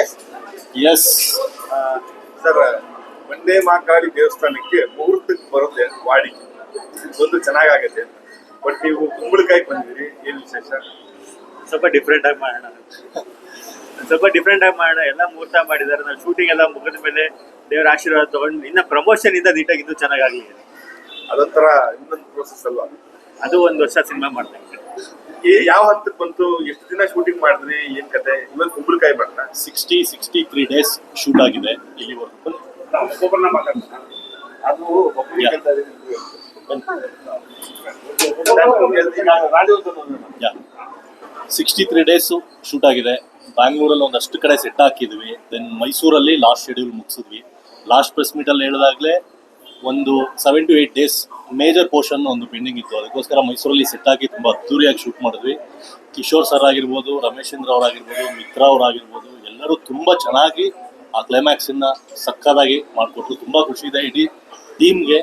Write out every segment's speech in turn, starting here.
Yes sir ಒಂದೇ ಮಾಕಾಳಿ ದೇವಸ್ಥಾನಕ್ಕೆ ಮುಹೂರ್ತಕ್ಕೆ ಬರುತ್ತೆ ವಾಡಿಕೆ ಒಂದು ಚೆನ್ನಾಗಾಗತ್ತೆ. ಬಟ್ ನೀವು ಕುಂಬಳಕಾಯಿ ಬಂದಿರಿ ಏನ್ ವಿಶೇಷ? ಸ್ವಲ್ಪ ಡಿಫ್ರೆಂಟ್ ಆಗಿ ಮಾಡೋಣ. ಸ್ವಲ್ಪ ಡಿಫ್ರೆಂಟ್ ಆಗಿ ಮಾಡೋಣ. ಎಲ್ಲ ಮುಹೂರ್ತ ಮಾಡಿದ್ದಾರೆ. ನಾವು ಶೂಟಿಂಗ್ ಎಲ್ಲ ಮುಗಿದ ಮೇಲೆ ದೇವರ ಆಶೀರ್ವಾದ ತಗೊಂಡು ಇನ್ನ ಪ್ರಮೋಷನ್ ಇಂದ ನೀಟಾಗಿ ಇದು ಚೆನ್ನಾಗಾಗಲಿ. ಅದೊಂಥರ ಇನ್ನೊಂದು ಪ್ರೋಸೆಸ್ ಅಲ್ವಾ? ಅದು ಒಂದು ವರ್ಷ ಸಿನಿಮಾ ಮಾಡ್ತಾ ಯಾವ ಹಂತಕ್ಕೆ ಬಂತು? ಎಷ್ಟು ದಿನ ಶೂಟಿಂಗ್ ಮಾಡಿದ್ರಿ? ಏನ್ ಕತೆ? ಇವಾಗ ಕುಂಬಳಕಾಯಿ ಮಾಡ್ತಾ sixty sixty three days shoot ಆಗಿದೆ ಇಲ್ಲಿವರೆಗೂ. ನಾವು ಮಾತಾಡ್ತಾ ಅದು ನಿಮ್ಗೆ. Rajvardhan sixty three days shoot ಆಗಿದೆ. ಬ್ಯಾಂಗ್ಳೂರಲ್ಲಿ ಒಂದಷ್ಟು ಕಡೆ ಸೆಟ್ ಹಾಕಿದ್ವಿ. ದೆನ್ ಮೈಸೂರಲ್ಲಿ ಲಾಸ್ಟ್ ಶೆಡ್ಯೂಲ್ ಮುಗಿಸಿದ್ವಿ. ಲಾಸ್ಟ್ ಪ್ರೆಸ್ ಮೀಟಲ್ಲಿ ಹೇಳಿದಾಗಲೇ ಒಂದು seven to eight days major portion ಒಂದು ಪೆಂಡಿಂಗ್ ಇತ್ತು. ಅದಕ್ಕೋಸ್ಕರ ಮೈಸೂರಲ್ಲಿ ಸೆಟ್ ಆಗಿ ತುಂಬ ಅದ್ದೂರಿಯಾಗಿ ಶೂಟ್ ಮಾಡಿದ್ವಿ. ಕಿಶೋರ್ ಸರ್ ಆಗಿರ್ಬೋದು ರಮೇಶೇಂದ್ರ ಅವರಾಗಿರ್ಬೋದು, ಮಿತ್ರ ಅವರಾಗಿರ್ಬೋದು, ಎಲ್ಲರೂ ತುಂಬ ಚೆನ್ನಾಗಿ ಆ ಕ್ಲೈಮ್ಯಾಕ್ಸನ್ನು ಸಕ್ಕದಾಗಿ ಮಾಡಿಕೊಟ್ರು. ತುಂಬ ಖುಷಿ ಇದೆ. ಇಡೀ ಟೀಮ್ಗೆ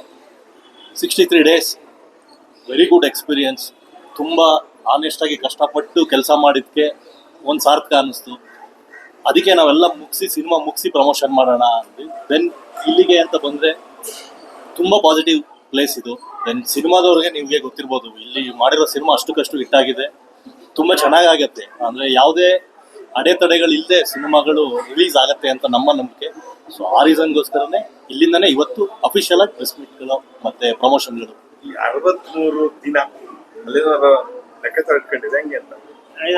sixty three days very good experience ತುಂಬ ಆನೆಸ್ಟಾಗಿ ಕಷ್ಟಪಟ್ಟು ಕೆಲಸ ಮಾಡಿದ್ದಕ್ಕೆ ಒಂದು ಸಾರ್ಥಕ ಅನ್ನಿಸ್ತು. ಅದಕ್ಕೆ ನಾವೆಲ್ಲ ಮುಗಿಸಿ ಸಿನಿಮಾ ಮುಗಿಸಿ ಪ್ರಮೋಷನ್ ಮಾಡೋಣ ಅಂದ್ವಿ. ದೆನ್ ಇಲ್ಲಿಗೆ ಅಂತ ಬಂದರೆ ತುಂಬ ಪಾಸಿಟಿವ್ ಪ್ಲೇಸ್ ಇದು. ದೆನ್ ಸಿನಿಮಾದವ್ರಿಗೆ ನಿಮಗೆ ಗೊತ್ತಿರ್ಬೋದು ಇಲ್ಲಿ ಮಾಡಿರೋ ಸಿನಿಮಾ ಅಷ್ಟಕ್ಕಷ್ಟು ಹಿಟ್ಟಾಗಿದೆ ತುಂಬ ಚೆನ್ನಾಗಾಗತ್ತೆ. ಅಂದರೆ ಯಾವುದೇ ಅಡೆತಡೆಗಳಿಲ್ಲದೆ ಸಿನಿಮಾಗಳು ರಿಲೀಸ್ ಆಗತ್ತೆ ಅಂತ ನಮ್ಮ ನಂಬಿಕೆ. ಸೊ ಆ ರೀಸನ್ಗೋಸ್ಕರನೇ ಇಲ್ಲಿಂದನೇ ಇವತ್ತು ಅಫಿಷಿಯಲ್ ಆಗಿ ಪ್ರೆಸ್ ಮೀಟ್ಗಳು ಮತ್ತು ಪ್ರಮೋಷನ್ಗಳು ಈ ಅರವತ್ಮೂರು ದಿನ ಅಲ್ಲಿನ ಲೆಕ್ಕಾಚಾರ ಇಟ್ಕೊಂಡಿದೆ ಹೆಂಗೆ ಅಂತ?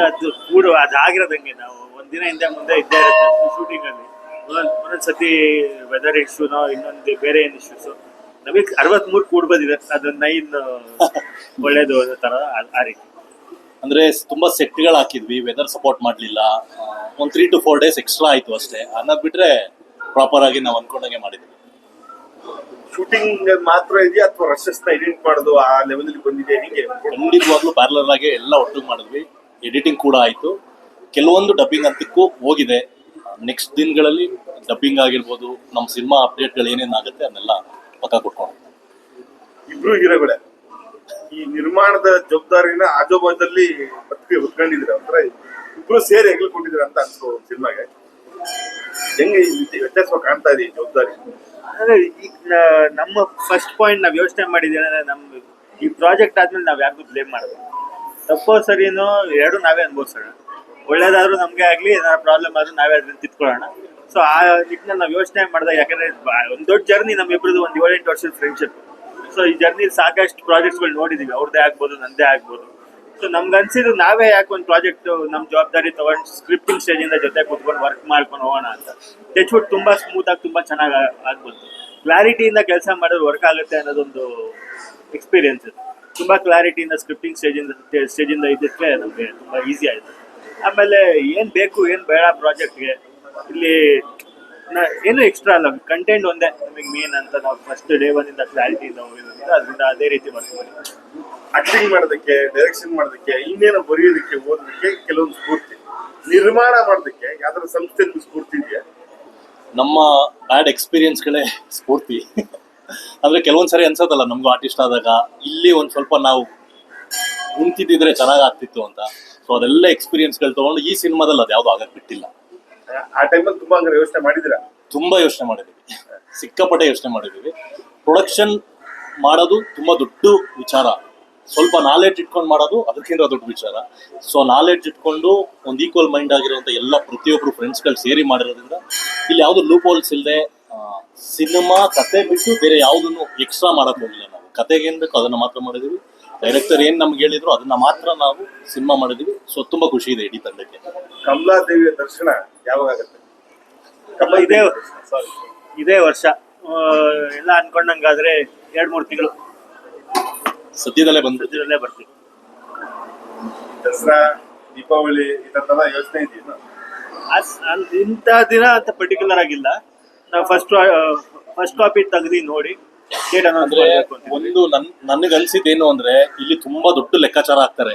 ಅದು ಕೂಡು ಅದು ಆಗಿರೋದಂಗೆ ನಾವು ಒಂದಿನ ಹಿಂದೆ ಮುಂದೆ ಇದ್ದೇ ಇರುತ್ತೆ ಶೂಟಿಂಗ್ ಅಲ್ಲಿ. ಒಂದೊಂದ್ ಒಂದೊಂದ್ ಸತಿ ವೆದರ್ ಇಶ್ಯೂನೋ ಇನ್ನೊಂದು ಬೇರೆ ಏನು ಇಶ್ಯೂಸು ನಮಗೆ ಅರವತ್ಮೂರು ಕೂಡ್ ಬಂದಿದೆ. ಅದು ನೈನ್ ಒಳ್ಳೇದು ಅನ್ನೋ ತರ ಆ- ಆ ರೀತಿ. ಅಂದ್ರೆ ತುಂಬಾ ಸೆಟ್ಗಳು ಹಾಕಿದ್ವಿ ವೆದರ್ ಸಪೋರ್ಟ್ ಮಾಡ್ಲಿಲ್ಲ. ಒಂದ್ three to four days extra ಆಯ್ತು ಅಷ್ಟೇ. ಅನ್ನೋದ್ ಬಿಟ್ರೆ ಪ್ರಾಪರ್ ಆಗಿ ನಾವು ಅನ್ಕೊಂಡಂಗೆ ಮಾಡಿದ್ವಿ. ಶೂಟಿಂಗ್ ಮಾತ್ರ ಇದೆಯಾ ಅಥವಾ ರಶಸ್ನ ಎಡಿಟ್ ಮಾಡೋದು ಆ ಲೆವೆಲ್ ಅಲ್ಲಿ ಬಂದಿದೆ ಹೀಗೆ? ಖಂಡಿತವಾಗ್ಲೂ ಪ್ಯಾರಲರ್ ಆಗಿ ಎಲ್ಲ ಒಟ್ಟಿಗೆ ಮಾಡಿದ್ವಿ. ಎಡಿಟಿಂಗ್ ಕೂಡ ಆಯ್ತು. ಕೆಲವೊಂದು ಡಬ್ಬಿಂಗ್ ಅಂತಕ್ಕೂ ಹೋಗಿದೆ. ನೆಕ್ಸ್ಟ್ ದಿನಗಳಲ್ಲಿ ಡಬ್ಬಿಂಗ್ ಆಗಿರ್ಬೋದು ನಮ್ಮ ಸಿನಿಮಾ ಅಪ್ಡೇಟ್ಗಳು ಏನೇನಾಗುತ್ತೆ ಅದನ್ನೆಲ್ಲ ಪಕ್ಕ ಕೊಟ್ಕೊಂಡು ಇಬ್ರು ಹೀರೋಗಳೇ. ಈ ನಿರ್ಮಾಣದ ಜವಾಬ್ದಾರಿನ ಆಜೋಬಾಜಲ್ಲಿ ಬದುಕಿ ಹೊತ್ಕೊಂಡಿದ್ರೆ ಅಂದ್ರೆ ಇಬ್ರು ಸೇರಿ ಹೆಗ್ಲು ಕೊಟ್ಟಿದ್ರೆ ಅಂತ ಅನ್ಸೋ ಸಿನಿಮಾಗೆ. ಹೆಂಗೆ ಈ ರೀತಿ ವ್ಯತ್ಯಾಸ ಕಾಣ್ತಾ ಇದೆ ಈ ಜವಾಬ್ದಾರಿ? ಅಂದ್ರೆ ಈಗ ನಮ್ಮ ಫಸ್ಟ್ ಪಾಯಿಂಟ್ ನಾವು ಯೋಚನೆ ಮಾಡಿದ್ದೀವಿ ಅಂದ್ರೆ ನಮ್ಮ ಈ ಪ್ರಾಜೆಕ್ಟ್ ಆದ್ಮೇಲೆ ನಾವು ಯಾರಿಗೂ ಬ್ಲೇಮ್ ಮಾಡಬೇಕು ತಪ್ಪೋ ಸರಿನೋ ಎರಡು ನಾವೇ ಅನುಭವಿಸೋಣ ಒಳ್ಳೇದಾದ್ರೂ ನಮಗೆ ಆಗಲಿ ಏನಾದ್ರು ಪ್ರಾಬ್ಲಮ್ ಆದ್ರೂ ನಾವೇ ಅದ್ರಿಂದ ತಿತ್ಕೊಳ್ಳೋಣ. ಸೊ ಆ ನಿಟ್ಟಿನಲ್ಲಿ ನಾವು ಯೋಚನೆ ಮಾಡಿದಾಗ ಯಾಕಂದ್ರೆ ಒಂದು ದೊಡ್ಡ ಜರ್ನಿ ನಮ್ಮಿಬ್ರದ್ದು ಒಂದ್ ಏಳೆಂಟು ವರ್ಷದ ಫ್ರೆಂಡ್ಶಿಪ್ ಸೊ ಈ ಜರ್ನಿ ಸಾಕಷ್ಟು ಪ್ರಾಜೆಕ್ಟ್ಸ್ಗಳು ನೋಡಿದೀವಿ. ಅವ್ರದ್ದೇ ಆಗ್ಬೋದು, ನಂದೇ ಆಗ್ಬೋದು. ಸೊ ನಮ್ಗೆ ಅನ್ಸಿದ್ರು ನಾವೇ ಯಾಕೆ ಒಂದು ಪ್ರಾಜೆಕ್ಟ್ ನಮ್ಮ ಜವಾಬ್ದಾರಿ ತಗೊಂಡು ಸ್ಕ್ರಿಪ್ಟಿಂಗ್ ಸ್ಟೇಜ್ ಇಂದ ಜೊತೆ ಕೂತ್ಕೊಂಡು ವರ್ಕ್ ಮಾಡ್ಕೊಂಡು ಹೋಗೋಣ ಅಂತ. ಟಚ್ವುಡ್ ತುಂಬಾ ಸ್ಮೂತ್ ಆಗಿ ತುಂಬಾ ಚೆನ್ನಾಗಿ ಆಗ್ಬೋದು. ಕ್ಲಾರಿಟಿಯಿಂದ ಕೆಲಸ ಮಾಡಿದ್ರೆ ವರ್ಕ್ ಆಗುತ್ತೆ ಅನ್ನೋದೊಂದು ಎಕ್ಸ್ಪೀರಿಯನ್ಸ್ ತುಂಬಾ ಕ್ಲಾರಿಟಿಯಿಂದ ಸ್ಕ್ರಿಪ್ಟಿಂಗ್ ಸ್ಟೇಜ್ ಇಂದ ಸ್ಟೇಜ್ ಇಂದ ಇದ್ದಕ್ಕೆ ನಮಗೆ ತುಂಬಾ ಈಸಿ ಆಯ್ತು. ಆಮೇಲೆ ಏನು ಬೇಕು, ಏನು ಬೇಡ ಪ್ರಾಜೆಕ್ಟ್ಗೆ ಇಲ್ಲಿ ಏನು ಎಕ್ಸ್ಟ್ರಾ ಅಲ್ಲ ಕಂಟೆಂಟ್ ಒಂದೇ ನಮಗೆ ಮೇನ್ ಅಂತ ನಾವು ಫಸ್ಟ್ ಡೇ ಒನ್ ಇಂದ ಕ್ಲಾರಿಟಿಯಿಂದ ಹೋಗಿರೋದ್ರಿಂದ ಅದರಿಂದ ಅದೇ ರೀತಿ ಮಾಡ್ತೀವಿ ಆಕ್ಟಿಂಗ್ ಮಾಡೋದಕ್ಕೆ ಡೈರೆಕ್ಷನ್ ಮಾಡೋದಕ್ಕೆ ಇನ್ನೇನೋ ಬರೆಯೋದಕ್ಕೆ ಓದೋದಕ್ಕೆ ಕೆಲವೊಂದು ಸ್ಫೂರ್ತಿ. ನಿರ್ಮಾಣ ಮಾಡೋದಕ್ಕೆ ಯಾವ್ದಾದ್ರು ಸಂಸ್ಥೆ ನಿಮ್ಗೆ ಸ್ಫೂರ್ತಿ ಇದೆಯಾ? ನಮ್ಮ ಬ್ಯಾಡ್ ಎಕ್ಸ್ಪೀರಿಯನ್ಸ್ಗಳೇ ಸ್ಫೂರ್ತಿ. ಅಂದ್ರೆ ಕೆಲವೊಂದ್ಸರಿ ಅನ್ಸೋದಲ್ಲ ನಮಗೂ ಆರ್ಟಿಸ್ಟ್ ಆದಾಗ ಇಲ್ಲಿ ಒಂದು ಸ್ವಲ್ಪ ನಾವು ನಿಂತಿದ್ದಿದ್ರೆ ಚೆನ್ನಾಗಾಗ್ತಿತ್ತು ಅಂತ. ಸೊ ಅದೆಲ್ಲ ಎಕ್ಸ್ಪೀರಿಯನ್ಸ್ಗಳು ತೊಗೊಂಡು ಈ ಸಿನಿಮಾದಲ್ಲಿ ಅದು ಯಾವುದೂ ಆಗಕ್ಕೆ ಬಿಟ್ಟಿಲ್ಲ. ಆ ಟೈಮಲ್ಲಿ ತುಂಬಾ ಹಂಗಾರೆ ಯೋಚನೆ ಮಾಡಿದಿರಾ ತುಂಬಾ ಯೋಚನೆ ಮಾಡಿದೀವಿ ಸಿಕ್ಕಾಪಟ್ಟೆ ಯೋಚನೆ ಮಾಡಿದೀವಿ ಪ್ರೊಡಕ್ಷನ್ ಮಾಡೋದು ತುಂಬಾ ದೊಡ್ಡ ವಿಚಾರ. ಸ್ವಲ್ಪ ನಾಲೆಡ್ಜ್ ಇಟ್ಕೊಂಡು ಮಾಡೋದು ಅದಕ್ಕಿಂತ ದೊಡ್ಡ ವಿಚಾರ. ಸೊ ನಾಲೆಡ್ಜ್ ಇಟ್ಕೊಂಡು ಒಂದು ಈಕ್ವಲ್ ಮೈಂಡ್ ಆಗಿರುವಂತ ಎಲ್ಲ ಪ್ರತಿಯೊಬ್ಬರು ಫ್ರೆಂಡ್ಸ್ಗಳು ಸೇರಿ ಮಾಡಿರೋದ್ರಿಂದ ಇಲ್ಲಿ ಯಾವುದು ಲೂಪ್ ಹೋಲ್ಸ್ ಇಲ್ಲದೆ ಸಿನಿಮಾ ಕತೆ ಬಿಟ್ಟು ಬೇರೆ ಯಾವುದನ್ನು ಎಕ್ಸ್ಟ್ರಾ ಮಾಡಕ್ ಹೋಗಿಲ್ಲ ನಾವು. ಕತೆಗೆ ಏನು ಬೇಕು ಅದನ್ನ ಮಾತ್ರ ಮಾಡಿದೀವಿ ಡೈರೆಕ್ಟರ್ ಏನ್ ನಮ್ಗೆ ಹೇಳಿದ್ರು ಅದನ್ನ ಮಾತ್ರ ನಾವು ಸಿನಿಮಾ ಮಾಡಿದೀವಿ. ಸೊ ತುಂಬಾ ಖುಷಿ ಇದೆ ಇಡೀ ತಂಡಕ್ಕೆ. ಕಮಲಾದೇವಿಯ ದರ್ಶನ ಯಾವಾಗ ಆಗುತ್ತೆ? ಕಮಲಾ ಇದೇ ದೇವಿಯ ದರ್ಶನ, sorry. ಇದೇ ವರ್ಷ. ಆ, ಎಲ್ಲ ಅನ್ಕೊಂಡಂಗಾದ್ರೆ ಎರಡ್ ಮೂರು ತಿಂಗಳು. ಸದ್ಯದಲ್ಲೇ ಬಂದ್ಬಿಡ್ತೀವಿ ಸದ್ಯದಲ್ಲೇ ಬರ್ತೀವಿ. ದಸರಾ ದೀಪಾವಳಿ ಈ ಯೋಚನೆ ಇದೆಯಾ? ಅಸ್- ಅಲ್- ಇಂಥ ದಿನ ಅಂತ ಪರ್ಟಿಕ್ಯುಲರ್ ಆಗಿಲ್ಲ. ನಾವು ಫಸ್ಟ್ ಫಸ್ಟ್ ಕಾಪಿ ತೆಗ್ದು ನೋಡಿ. ಅಂದ್ರೆ ಒಂದು ನನ್ ನನಗೆ ಅನ್ಸಿದ್ದೇನು ಅಂದ್ರೆ ಇಲ್ಲಿ ತುಂಬಾ ದೊಡ್ಡ ಲೆಕ್ಕಾಚಾರ ಆಗ್ತಾರೆ.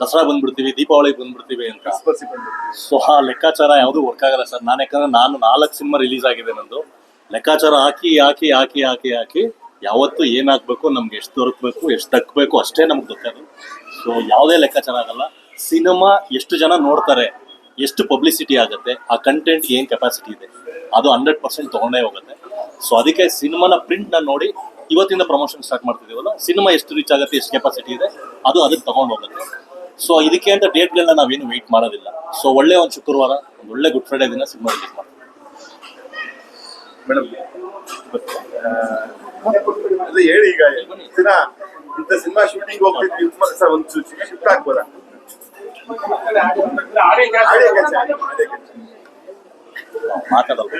ದಸರಾ ಬಂದ್ಬಿಡ್ತೀವಿ ದೀಪಾವಳಿ ಬಂದ್ಬಿಡ್ತೀವಿ ಅಂತ. ಸೊ ಆ ಲೆಕ್ಕಾಚಾರ ಯಾವುದು ವರ್ಕ್ ಆಗಲ್ಲ ಸರ್. ನಾನು ಯಾಕಂದ್ರೆ ನಾನು ನಾಲ್ಕು ಸಿನಿಮಾ ರಿಲೀಸ್ ಆಗಿದೆ ನಂದು. ಲೆಕ್ಕಾಚಾರ ಹಾಕಿ ಹಾಕಿ ಹಾಕಿ ಹಾಕಿ ಹಾಕಿ ಯಾವತ್ತು ಏನಾಗಬೇಕು ನಮ್ಗೆ ಎಷ್ಟು ದೊರಕಬೇಕು ಎಷ್ಟು ತಕ್ಕಬೇಕು ಅಷ್ಟೇ ನಮ್ಗೆ ದೊರಕೋದು ಸೊ ಯಾವುದೇ ಲೆಕ್ಕಾಚಾರ ಆಗಲ್ಲ. ಸಿನಿಮಾ ಎಷ್ಟು ಜನ ನೋಡ್ತಾರೆ ಎಷ್ಟು ಪಬ್ಲಿಸಿಟಿ ಆಗುತ್ತೆ ಆ ಕಂಟೆಂಟ್ ಏನು ಕೆಪಾಸಿಟಿ ಇದೆ ಅದು ಹಂಡ್ರೆಡ್ ಪರ್ಸೆಂಟ್ ತೊಗೊಂಡೇ ಹೋಗುತ್ತೆ. ಸೊ ಅದಕ್ಕೆ ಸಿನಿಮಾನ ಪ್ರಿಂಟ್ನ ನೋಡಿ ಇವತ್ತಿಂದ ಪ್ರಮೋಷನ್ ಸ್ಟಾರ್ಟ್ ಮಾಡ್ತಿದ್ದೀವಲ್ಲ ಸಿನಿಮಾ ಎಷ್ಟು ರೀಚ್ ಆಗುತ್ತೆ ಎಷ್ಟು ಕೆಪಾಸಿಟಿ ಇದೆ ಅದು ಅದಕ್ಕೆ ತಗೊಂಡು ಹೋಗುತ್ತೆ. ಸೊ ಇದಕ್ಕೆ ಅಂತ ಡೇಟ್ಗಳನ್ನ ನಾವೇನು ವೆಯ್ಟ್ ಮಾಡೋದಿಲ್ಲ. ಸೊ ಒಳ್ಳೆ ಒಂದು ಶುಕ್ರವಾರ ಒಂದು ಒಳ್ಳೆ ಗುಡ್ ಫ್ರೈಡೆ ದಿನ ಸಿನಿಮಾ ರಿಲೀಸ್ ಮಾಡ್ತೀವಿ. ಮೇಡಮ್ ಅದೇ ಹೇಳಿ ಈಗ ದಿನ ಇಂಥ ಸಿನಿಮಾ ಶೂಟಿಂಗ್ ಹೋಗ್ತಿದ್ವಿ ಸರ್ ಒಂದು ಶಿಫ್ಟ್ ಆಗ್ಬೋದಾ? ಮಾತಾಡೋದು.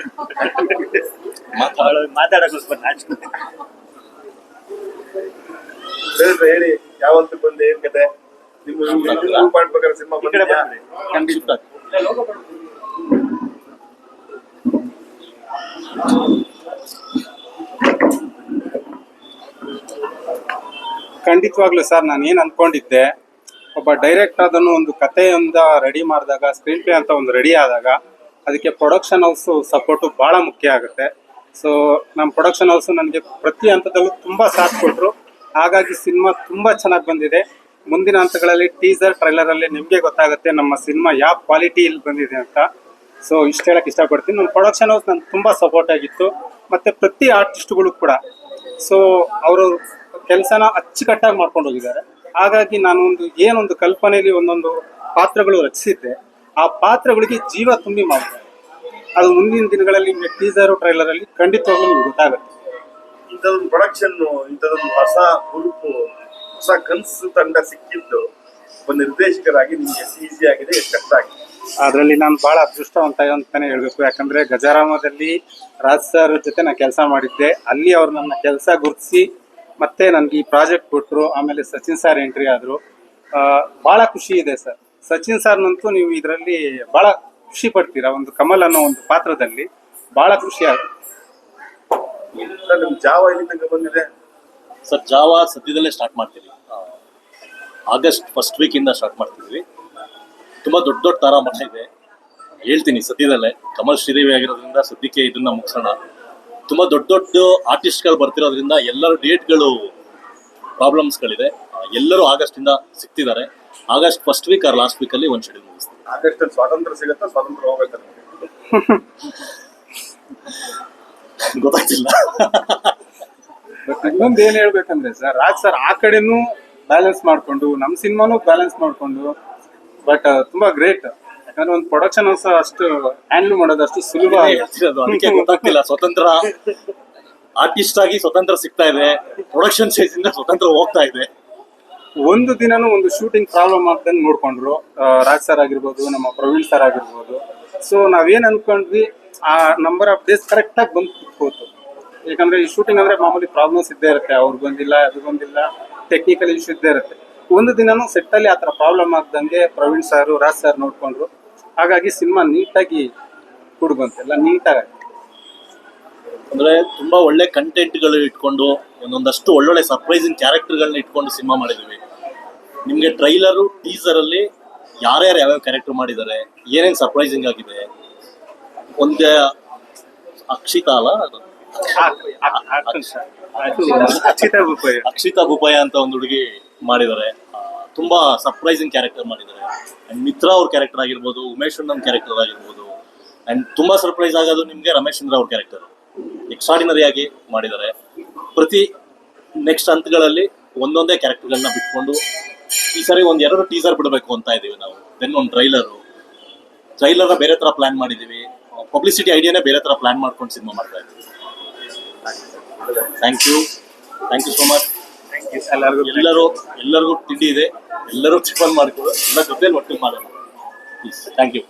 ಮಾತಾಡೋದು. ಮಾತಾಡೋಕ್ಕೋಸ್ಕರ ನಾಚ್ಕೊತೀನಿ ಸರಿ ಹೇಳಿ ಯಾವತ್ತು ಬಂದೆ ಏನ್ ಕತೆ? ನಿಮ್ಮ ನಿಮ್ಮ ಮಾಡ್ಬೇಕಾದ್ರೆ ಸಿನಿಮಾ ಬಂದ್ರಿ ಖಂಡಿತ. ಖಂಡಿತವಾಗ್ಲೂ ಸರ್ ನಾನು ಏನು ಅನ್ಕೊಂಡಿದ್ದೆ ಒಬ್ಬ ಡೈರೆಕ್ಟ್ ಅದನ್ನು ಒಂದು ಕಥೆಯಿಂದ ರೆಡಿ ಮಾಡಿದಾಗ ಸ್ಕ್ರೀನ್ ಪ್ಲೇ ಅಂತ ಒಂದು ರೆಡಿ ಆದಾಗ ಅದಕ್ಕೆ ಪ್ರೊಡಕ್ಷನ್ ಹೌಸು ಸಪೋರ್ಟು ಭಾಳ ಮುಖ್ಯ ಆಗುತ್ತೆ. ಸೊ ನಮ್ಮ ಪ್ರೊಡಕ್ಷನ್ ಹೌಸು ನನಗೆ ಪ್ರತಿ ಹಂತದಲ್ಲೂ ತುಂಬ ಸಾಥ್ ಕೊಟ್ಟರು ಹಾಗಾಗಿ ಸಿನಿಮಾ ತುಂಬ ಚೆನ್ನಾಗಿ ಬಂದಿದೆ. ಮುಂದಿನ ಹಂತಗಳಲ್ಲಿ ಟೀಸರ್ ಟ್ರೈಲರಲ್ಲಿ ನಿಮಗೆ ಗೊತ್ತಾಗುತ್ತೆ ನಮ್ಮ ಸಿನಿಮಾ ಯಾವ ಕ್ವಾಲಿಟಿಯಲ್ಲಿ ಬಂದಿದೆ ಅಂತ. ಸೊ ಇಷ್ಟು ಹೇಳಕ್ಕೆ ಇಷ್ಟಪಡ್ತೀನಿ. ನಮ್ಮ ಪ್ರೊಡಕ್ಷನ್ ಹೌಸ್ ನನಗೆ ತುಂಬ ಸಪೋರ್ಟ್ ಆಗಿತ್ತು. ಮತ್ತು ಪ್ರತಿ ಆರ್ಟಿಸ್ಟ್ಗಳು ಕೂಡ. ಸೊ ಅವರು ಕೆಲಸನ ಅಚ್ಚುಕಟ್ಟಾಗಿ ಮಾಡ್ಕೊಂಡು ಹೋಗಿದ್ದಾರೆ. ಹಾಗಾಗಿ ನಾನೊಂದು ಏನೊಂದು ಕಲ್ಪನೆಯಲ್ಲಿ ಒಂದೊಂದು ಪಾತ್ರಗಳು ರಚಿಸಿದ್ದೆ. ಆ ಪಾತ್ರಗಳಿಗೆ ಜೀವ ತುಂಬಿ ಮಾಡಿದ್ದಾರೆ ಅದು ಮುಂದಿನ ದಿನಗಳಲ್ಲಿ ಟೀಸರ್ ಟ್ರೈಲರ್ ಅಲ್ಲಿ ಖಂಡಿತವಾಗ್ಲೂ ನಿಮ್ಗೆ ಗೊತ್ತಾಗುತ್ತೆ. ಇಂಥದೊಂದು ಪ್ರೊಡಕ್ಷನ್ ಇಂಥದೊಂದು ಹೊಸ ಹುರುಪು ಹೊಸ ಕನಸು ತಂಡ ಸಿಕ್ಕಿದ್ದು ಒಬ್ಬ ನಿರ್ದೇಶಕರಾಗಿ ನಿಮ್ಗೆ ಎಷ್ಟು ಈಸಿ ಆಗಿದೆ ಎಷ್ಟು ಕಷ್ಟ ಆಗಿದೆ? ಅದರಲ್ಲಿ ನಾನು ಬಹಳ ಅದೃಷ್ಟವಂತ ಅಂತಾನೆ ಹೇಳ್ಬೇಕು. ಯಾಕಂದ್ರೆ ಗಜಾರಾಮದಲ್ಲಿ ರಾಜ್ ಸರ್ ಜೊತೆ ನಾನು ಕೆಲಸ ಮಾಡಿದ್ದೆ. ಅಲ್ಲಿ ಅವ್ರು ನನ್ನ ಕೆಲಸ ಗುರುತಿಸಿ ಮತ್ತೆ ನನಗೆ ಈ ಪ್ರಾಜೆಕ್ಟ್ ಕೊಟ್ಟರು ಆಮೇಲೆ ಸಚಿನ್ ಸರ್ ಎಂಟ್ರಿ ಆದರು. ಭಾಳ ಖುಷಿ ಇದೆ ಸರ್ ಸಚಿನ್ ಸರ್ನಂತೂ ನೀವು ಇದರಲ್ಲಿ ಭಾಳ ಖುಷಿ ಪಡ್ತೀರಾ? ಒಂದು ಕಮಲ್ ಅನ್ನೋ ಒಂದು ಪಾತ್ರದಲ್ಲಿ ಭಾಳ ಖುಷಿ ಆಗುತ್ತೆ. ಸರ್ ನಿಮ್ ಜಾವ ತನಕ ಬಂದಿದೆ? ಸರ್ ಜಾವ ಸದ್ಯದಲ್ಲೇ ಸ್ಟಾರ್ಟ್ ಮಾಡ್ತೀವಿ. ಆಗಸ್ಟ್ ಫಸ್ಟ್ ವೀಕಿಂದ ಸ್ಟಾರ್ಟ್ ಮಾಡ್ತಿದ್ವಿ. ತುಂಬ ದೊಡ್ಡ ದೊಡ್ಡ ತಾರಾ ಮಠ ಇದೆ. ಹೇಳ್ತೀನಿ ಸದ್ಯದಲ್ಲೇ. ಕಮಲ್ ಶ್ರೀದೇವಿ ಆಗಿರೋದ್ರಿಂದ ಸದ್ಯಕ್ಕೆ ಇದನ್ನ ಮುಗಿಸೋಣ. ತುಂಬ ದೊಡ್ಡ ದೊಡ್ಡ ಆರ್ಟಿಸ್ಟ್ಗಳು ಬರ್ತಿರೋದ್ರಿಂದ ಎಲ್ಲರ ಡೇಟ್ಗಳು ಪ್ರಾಬ್ಲಮ್ಸ್ಗಳಿದೆ ಎಲ್ಲರೂ ಆಗಸ್ಟಿಂದ ಸಿಗ್ತಿದ್ದಾರೆ. August first week or last ವೀಕಲ್ಲಿ ಒಂದು ಶೆಡ್ಯೂಲ್ ಮುಗಿಸ್ತೀವಿ ಆಗಸ್ಟ್ ಸ್ವಾತಂತ್ರ್ಯ ಸಿಗುತ್ತಾ ಸ್ವಾತಂತ್ರ್ಯ ಹೋಗ್ಬೇಕು ನಿಮ್ಗೆ ಗೊತ್ತಾಗ್ತಿಲ್ಲ. ಬಟ್ ಇನ್ನೊಂದು ಏನ್ ಹೇಳ್ಬೇಕಂದ್ರೆ ಸರ್ ರಾಜ್ ಸರ್ ಆ ಕಡೆನೂ ಬ್ಯಾಲೆನ್ಸ್ ಮಾಡ್ಕೊಂಡು ನಮ್ಮ ಸಿನಿಮಾನು ಬ್ಯಾಲೆನ್ಸ್ ಮಾಡ್ಕೊಂಡು ಬಟ್ ತುಂಬಾ ಗ್ರೇಟ್ ಯಾಕಂದ್ರೆ ಒಂದು ಪ್ರೊಡಕ್ಷನ್ ಸಹ ಅಷ್ಟು ಹ್ಯಾಂಡಲ್ ಮಾಡೋದು ಅಷ್ಟು ಸುಲಭ ಅದೇ ಅದಕ್ಕೆ ಗೊತ್ತಾಗ್ತಿಲ್ಲ. ಸ್ವತಂತ್ರ ಆರ್ಟಿಸ್ಟ್ ಆಗಿ ಸ್ವತಂತ್ರ ಸಿಗ್ತಾ ಇದೆ. ಪ್ರೊಡಕ್ಷನ್ ಸೈಜ್ ಇಂದ ಸ್ವತಂತ್ರ ಹೋಗ್ತಾ ಇದೆ. ಒಂದು ದಿನನೂ ಒಂದು ಶೂಟಿಂಗ್ ಪ್ರಾಬ್ಲಮ್ ಆಗ್ದಂಗೆ ನೋಡ್ಕೊಂಡ್ರು. ರಾಜ್ ಸರ್ ಆಗಿರ್ಬೋದು, ನಮ್ಮ ಪ್ರವೀಣ್ ಸರ್ ಆಗಿರ್ಬೋದು. ಸೊ ನಾವೇನು ಅನ್ಕೊಂಡ್ವಿ, ಆ ನಂಬರ್ ಆಫ್ ಡೇಸ್ ಕರೆಕ್ಟ್ ಆಗಿ ಬಂದು ಕೂತ್ಕೋತು. ಯಾಕಂದ್ರೆ ಈ ಶೂಟಿಂಗ್ ಅಂದ್ರೆ ಮಾಮೂಲಿ ಪ್ರಾಬ್ಲಮ್ಸ್ ಇದ್ದೇ ಇರುತ್ತೆ. ಅವ್ರು ಬಂದಿಲ್ಲ, ಅದು ಬಂದಿಲ್ಲ ಟೆಕ್ನಿಕಲ್ ಇಶ್ಯೂ ಇದ್ದೇ ಇರುತ್ತೆ. ಒಂದು ದಿನನೂ ಸೆಟ್ ಅಲ್ಲಿ ಆತರ ಪ್ರಾಬ್ಲಮ್ ಆಗ್ದಂಗೆ ಪ್ರವೀಣ್ ಸರ್ ರಾಜ್ ಸರ್ ನೋಡ್ಕೊಂಡ್ರು. ಹಾಗಾಗಿ ಸಿನಿಮಾ ನೀಟಾಗಿ ಕೂಡ್ ಬಂತು ಎಲ್ಲ ನೀಟಾಗಿ ಅಂದ್ರೆ ತುಂಬಾ ಒಳ್ಳೆ ಕಂಟೆಂಟ್ಗಳು ಇಟ್ಕೊಂಡು ಒಂದೊಂದಷ್ಟು ಒಳ್ಳೊಳ್ಳೆ ಸರ್ಪ್ರೈಸಿಂಗ್ ಕ್ಯಾರೆಕ್ಟರ್ಗಳನ್ನ ಇಟ್ಕೊಂಡು ಸಿನಿಮಾ ಮಾಡಿದೀವಿ. ನಿಮಗೆ ಟ್ರೈಲರು ಟೀಸರ್ ಅಲ್ಲಿ ಯಾರ್ಯಾರು ಯಾವ್ಯಾವ ಕ್ಯಾರೆಕ್ಟರ್ ಮಾಡಿದ್ದಾರೆ ಏನೇನು ಸರ್ಪ್ರೈಸಿಂಗ್ ಆಗಿದೆ? ಒಂದೇ ಅಕ್ಷಿತಾ ಅಲ್ಲ? ಅಕ್ಷಿತಾ ಬುಪಯ್ಯ ಅಂತ ಒಂದು ಹುಡುಗಿ ಮಾಡಿದ್ದಾರೆ ತುಂಬಾ ಸರ್ಪ್ರೈಸಿಂಗ್ ಕ್ಯಾರೆಕ್ಟರ್ ಮಾಡಿದ್ದಾರೆ ಅಂಡ್ ಮಿತ್ರ ಅವ್ರ ಕ್ಯಾರೆಕ್ಟರ್ ಆಗಿರ್ಬೋದು ಉಮೇಶ್ ಅಣ್ಣನ್ ಕ್ಯಾರೆಕ್ಟರ್ ಆಗಿರ್ಬೋದು. ಅಂಡ್ ತುಂಬಾ ಸರ್ಪ್ರೈಸ್ ಆಗೋದು ನಿಮ್ಗೆ ರಮೇಶ್ ಚಂದ್ರ ಅವ್ರ ಕ್ಯಾರೆಕ್ಟರ್ ಎಕ್ಸ್ಟ್ರಾಡಿನರಿ ಆಗಿ ಮಾಡಿದ್ದಾರೆ ಪ್ರತಿ ನೆಕ್ಸ್ಟ್ ಹಂತಗಳಲ್ಲಿ ಒಂದೊಂದೇ ಕ್ಯಾರೆಕ್ಟರ್ಗಳನ್ನ ಬಿಟ್ಕೊಂಡು ಈ ಸರಿ ಒಂದ್ ಎರಡು ಟೀಸರ್ ಬಿಡಬೇಕು ಅಂತ ಇದೀವಿ ನಾವು. ದೆನ್ ಒಂದು ಟ್ರೈಲರು ಟ್ರೈಲರ್ನ ಬೇರೆ ತರ ಪ್ಲಾನ್ ಮಾಡಿದೀವಿ. ಪಬ್ಲಿಸಿಟಿ ಐಡಿಯಾನೇ ಬೇರೆ ತರ ಪ್ಲಾನ್ ಮಾಡ್ಕೊಂಡು ಸಿನಿಮಾ ಮಾಡ್ತಾ ಇದ್ದೀವಿ. Thank you thank you so much ಎಲ್ಲರಿಗೂ ಎಲ್ಲರೂ ಎಲ್ಲರಿಗೂ ತಿಂಡಿ ಇದೆ. ಎಲ್ಲರೂ ಟಿಫನ್ ಮಾಡ್ಕೊಳ್ಳೋ ಎಲ್ಲ ಜೊತೆಲಿ ಒಟ್ಟಿಗೆ ಮಾಡೋಣ. Thank you